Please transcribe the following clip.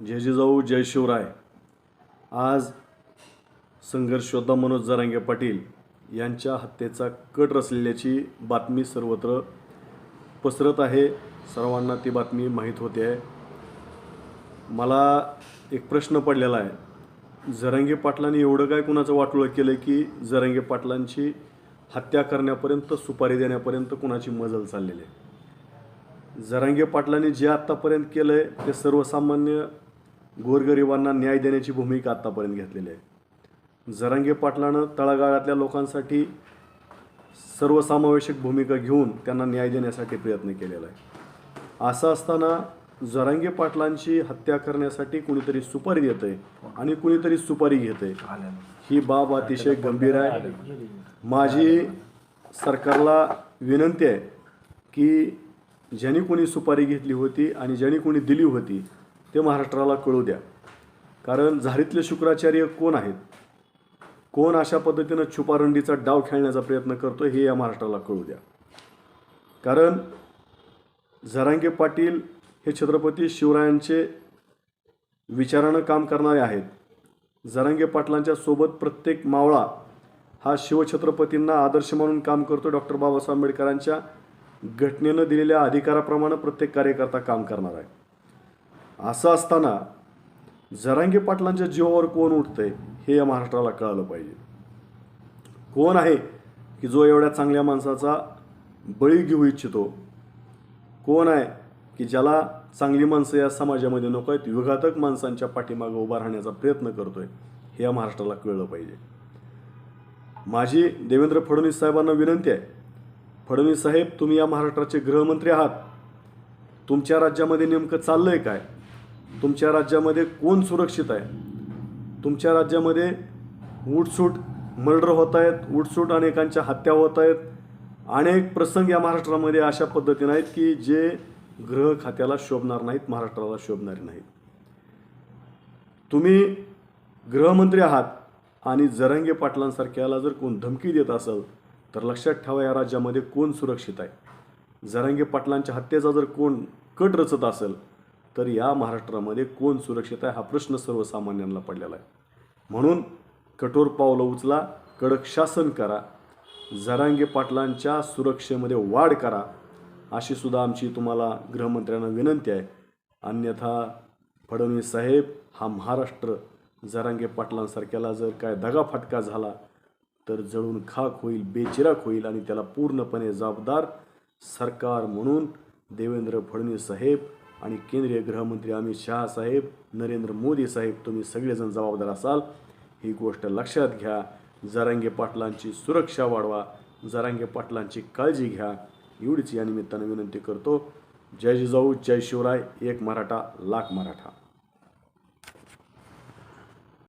जय जिजाऊ जय शिवराय आज संघर्षयोद्धा मनोज जरांगे पाटील यांच्या हत्येचा कट रचलेल्याची बातमी सर्वत्र पसरत आहे. सर्वांना ती बातमी माहीत होते आहे. मला एक प्रश्न पडलेला आहे. जरांगे पाटलांनी एवढं काय कुणाचं वाटोळं केलं की जरांगे पाटलांची हत्या करण्यापर्यंत सुपारी देण्यापर्यंत कुणाची मजल चाललेली आहे? जरांगे पाटलांनी जे आत्तापर्यंत केलं आहे ते सर्वसामान्य गोरगरिबांना न्याय देण्याची भूमिका आत्तापर्यंत घेतलेली आहे. जरांगे पाटलानं तळागाळातल्या लोकांसाठी सर्वसमावेशक भूमिका घेऊन त्यांना न्याय देण्यासाठी प्रयत्न केलेला आहे. असं असताना जरांगे पाटलांची हत्या करण्यासाठी कुणीतरी सुपारी देत आहे आणि कुणीतरी सुपारी घेत आहे ही बाब अतिशय गंभीर आहे. माझी सरकारला विनंती आहे की ज्यांनी कोणी सुपारी घेतली होती आणि ज्यांनी कोणी दिली होती ते महाराष्ट्राला कळू द्या. कारण झारीतले शुक्राचार्य कोण आहेत? कोण अशा पद्धतीनं छुपारंडीचा डाव खेळण्याचा प्रयत्न करतो हे या महाराष्ट्राला कळू द्या. कारण झरांगे पाटील हे छत्रपती शिवरायांचे विचारानं काम करणारे आहेत. झरांगे पाटलांच्या सोबत प्रत्येक मावळा हा शिवछत्रपतींना आदर्श म्हणून काम करतो डॉक्टर बाबासाहेब आंबेडकरांच्या घटनेनं दिलेल्या अधिकाराप्रमाणे प्रत्येक कार्यकर्ता काम करणार आहे. असं असताना जरांगे पाटलांच्या जीवावर कोण उठतंय हे या महाराष्ट्राला कळालं पाहिजे. कोण आहे की जो एवढ्या चांगल्या माणसाचा बळी घेऊ इच्छितो? कोण आहे की ज्याला चांगली माणसं या समाजामध्ये नको आहेत विघातक माणसांच्या पाठीमागं उभा राहण्याचा प्रयत्न करतोय हे या महाराष्ट्राला कळलं पाहिजे. माझी देवेंद्र फडणवीस साहेबांना विनंती आहे फडणवीस साहेब तुम्ही या महाराष्ट्राचे गृहमंत्री आहात. तुमच्या राज्यामध्ये नेमकं चाललं आहे काय? तुमच्या राज्यामध्ये कोण सुरक्षित आहे? तुमच्या राज्यामध्ये उठसूट मर्डर होत आहेत उठसूट अनेकांच्या हत्या होत आहेत. अनेक प्रसंग या महाराष्ट्रामध्ये अशा पद्धतीने आहेत की जे गृह खात्याला शोभणार नाहीत महाराष्ट्राला शोभणारे नाहीत. तुम्ही गृहमंत्री आहात आणि जरंगे पाटलांसारख्याला जर कोण धमकी देत असेल तर लक्षात ठेवा या राज्यामध्ये कोण सुरक्षित आहे? जरंगे पाटलांच्या हत्येचा जर कोण कट रचत असेल तर या महाराष्ट्रामध्ये कोण सुरक्षित आहे हा प्रश्न सर्वसामान्यांना पडलेला आहे. म्हणून कठोर पावलं उचला कडक शासन करा जरांगे पाटलांच्या सुरक्षेमध्ये वाढ करा अशी सुद्धा आमची तुम्हाला गृहमंत्र्यांना विनंती आहे. अन्यथा फडणवीस साहेब हा महाराष्ट्र जरांगे पाटलांसारख्याला जर काय दगाफटका झाला तर जळून खाक होईल बेचिराक होईल आणि त्याला पूर्णपणे जबाबदार सरकार म्हणून देवेंद्र फडणवीस साहेब आणि केंद्रीय गृहमंत्री अमित शहा साहेब नरेंद्र मोदी साहेब तुम्ही सगळेजण जबाबदार असाल. ही गोष्ट लक्षात घ्या. जरांगे पाटलांची सुरक्षा वाढवा. जरांगे पाटलांची काळजी घ्या. एवढीच या निमित्तानं विनंती करतो. जय जिजाऊ जय शिवराय. एक मराठा लाख मराठा.